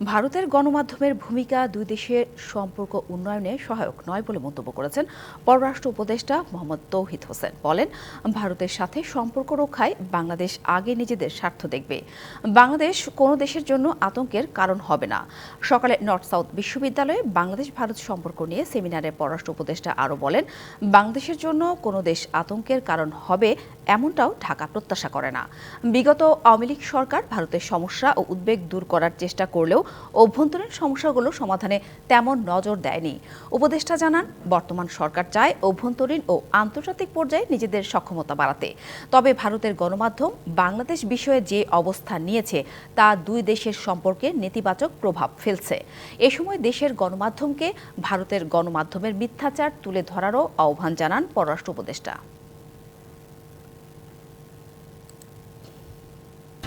ভারতের গণমাধ্যমের ভূমিকা দুই দেশের সম্পর্ক উন্নয়নে সহায়ক নয় বলে মন্তব্য করেছেন পররাষ্ট্র উপদেষ্টা মোহাম্মদ তৌহিদ হোসেন। বলেন, ভারতের সাথে সম্পর্ক রক্ষায় বাংলাদেশ আগে নিজেদের স্বার্থ দেখবে। বাংলাদেশ কোনো দেশের জন্য আতঙ্কের কারণ হবে না। সকালে নর্থ সাউথ বিশ্ববিদ্যালয়ে বাংলাদেশ ভারত সম্পর্ক নিয়ে সেমিনারে পররাষ্ট্র উপদেষ্টা আরও বলেন, বাংলাদেশের জন্য কোনো দেশ আতঙ্কের কারণ হবে এমনটাও ঢাকা প্রত্যাশা করে না। বিগত আওয়ামী লীগ সরকার ভারতের সমস্যা ও উদ্বেগ দূর করার চেষ্টা করলেও অভ্যন্তরীণ সমস্যাগুলো সমাধানে তেমন নজর দেয়নি। উপদেষ্টা জানান, বর্তমান সরকার চায় অভ্যন্তরীণ ও আন্তর্জাতিক পর্যায়ে নিজেদের সক্ষমতা বাড়াতে। তবে ভারতের গণমাধ্যম বাংলাদেশ বিষয়ে যে অবস্থান নিয়েছে, তা দুই দেশের সম্পর্কে নেতিবাচক প্রভাব ফেলছে। এ সময় দেশের গণমাধ্যমকে ভারতের গণমাধ্যমের মিথ্যাচার তুলে ধরারও আহ্বান জানান পররাষ্ট্র উপদেষ্টা।